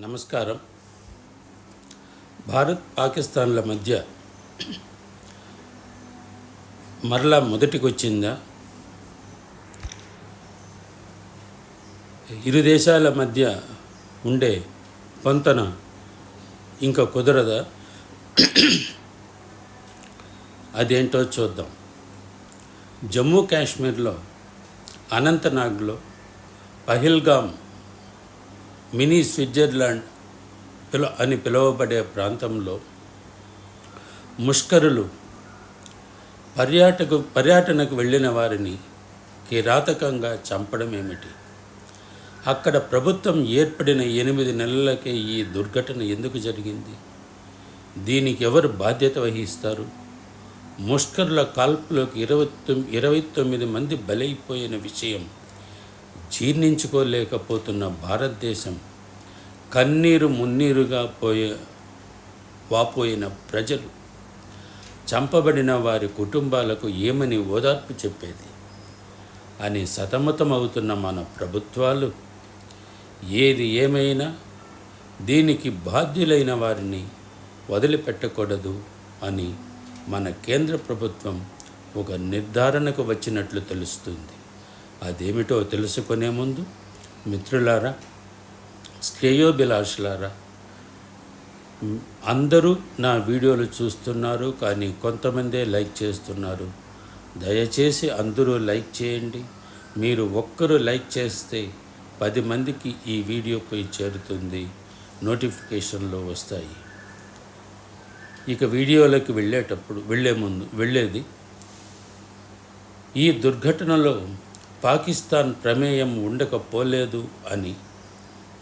నమస్కారం. భారత్ పాకిస్తాన్ల మధ్య మరలా మొదటికొచ్చిందా? ఇరు దేశాల మధ్య ఉండే పొంతన ఇంకా కుదరదా? అదేంటో చూద్దాం. జమ్మూ కాశ్మీర్లో అనంతనాగ్లో పహిల్గామ్ మినీ స్విట్జర్లాండ్ పిల అని పిలువబడే ప్రాంతంలో ముష్కరులు పర్యాటకు పర్యటనకు వెళ్ళిన వారిని కిరాతకంగా చంపడం ఏమిటి? అక్కడ ప్రభుత్వం ఏర్పడిన ఎనిమిది నెలలకే ఈ దుర్ఘటన ఎందుకు జరిగింది? దీనికి ఎవరు బాధ్యత వహిస్తారు? ముష్కరుల కాల్పులోకి ఇరవై తొమ్మిది ఇరవై తొమ్మిది మంది బలైపోయిన విషయం జీర్ణించుకోలేకపోతున్న భారతదేశం కన్నీరు మున్నీరుగా పోయే వాపోయిన ప్రజలు చంపబడిన వారి కుటుంబాలకు ఏమని ఓదార్పు చెప్పేది? అని సతమతమవుతున్న మన ప్రభుత్వాలు ఏది ఏమైనా దీనికి బాధ్యులైన వారిని వదిలిపెట్టకూడదు అని మన కేంద్ర ప్రభుత్వం ఒక నిర్ధారణకు వచ్చినట్లు తెలుస్తుంది. అదేమిటో తెలుసుకునే ముందు మిత్రులారా శ్రేయోభిలాషులారా అందరూ నా వీడియోలు చూస్తున్నారు కానీ కొంతమందే లైక్ చేస్తున్నారు. దయచేసి అందరూ లైక్ చేయండి. మీరు ఒక్కరు లైక్ చేస్తే పది మందికి ఈ వీడియో పోయి చేరుతుంది. నోటిఫికేషన్లో వస్తాయి. ఇక వీడియోలోకి వెళ్ళేటప్పుడు వెళ్ళే ముందు వెళ్ళేది ఈ దుర్ఘటనలో పాకిస్తాన్ ప్రమేయం ఉండకపోలేదు అని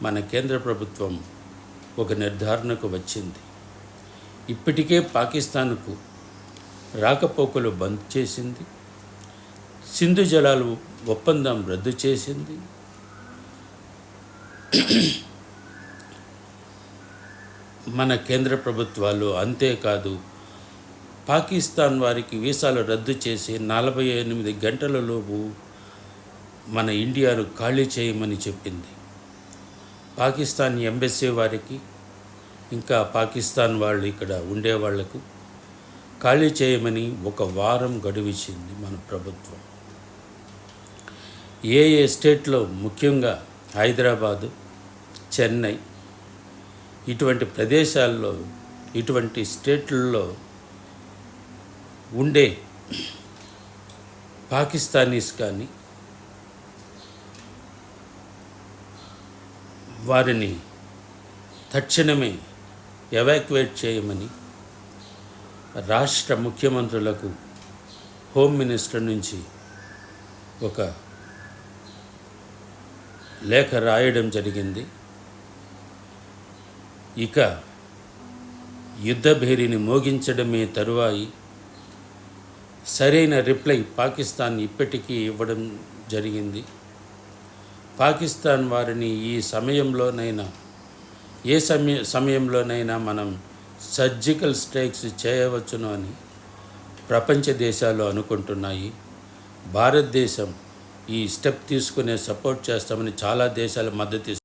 మన కేంద్ర ప్రభుత్వం ఒక నిర్ధారణకు వచ్చింది. ఇప్పటికే పాకిస్తాన్కు రాకపోకలు బంద్ చేసింది. సింధు జలాలు ఒప్పందం రద్దు చేసింది. మన కేంద్ర ప్రభుత్వాలు అంతేకాదు పాకిస్తాన్ వారికి వీసాలు రద్దు చేసి నలభై ఎనిమిది గంటలలోపు మన ఇండియాను ఖాళీ చేయమని చెప్పింది. పాకిస్తాన్ ఎంబెస్సీ వారికి ఇంకా పాకిస్తాన్ వాళ్ళు ఇక్కడ ఉండేవాళ్ళకు ఖాళీ చేయమని ఒక వారం గడువిచ్చింది మన ప్రభుత్వం. ఏ ఏ స్టేట్లో ముఖ్యంగా హైదరాబాదు చెన్నై ఇటువంటి ప్రదేశాల్లో ఇటువంటి స్టేట్లలో ఉండే పాకిస్తానీస్ కానీ వారిని తక్షణమే ఎవాక్యువేట్ చేయమని రాష్ట్ర ముఖ్యమంత్రులకు హోమ్ మినిస్టర్ నుంచి ఒక లేఖ రాయడం జరిగింది. ఇక యుద్ధభేరిని మోగించడమే తరువాయి. సరైన రిప్లై పాకిస్తాన్ ఇప్పటికీ ఇవ్వడం జరిగింది. పాకిస్తాన్ వారిని ఈ సమయంలోనైనా ఏ సమయ సమయంలోనైనా మనం సర్జికల్ స్ట్రైక్స్ చేయవచ్చును అని ప్రపంచ దేశాలు అనుకుంటున్నాయి. భారతదేశం ఈ స్టెప్ తీసుకునే సపోర్ట్ చేస్తామని చాలా దేశాలు మద్దతు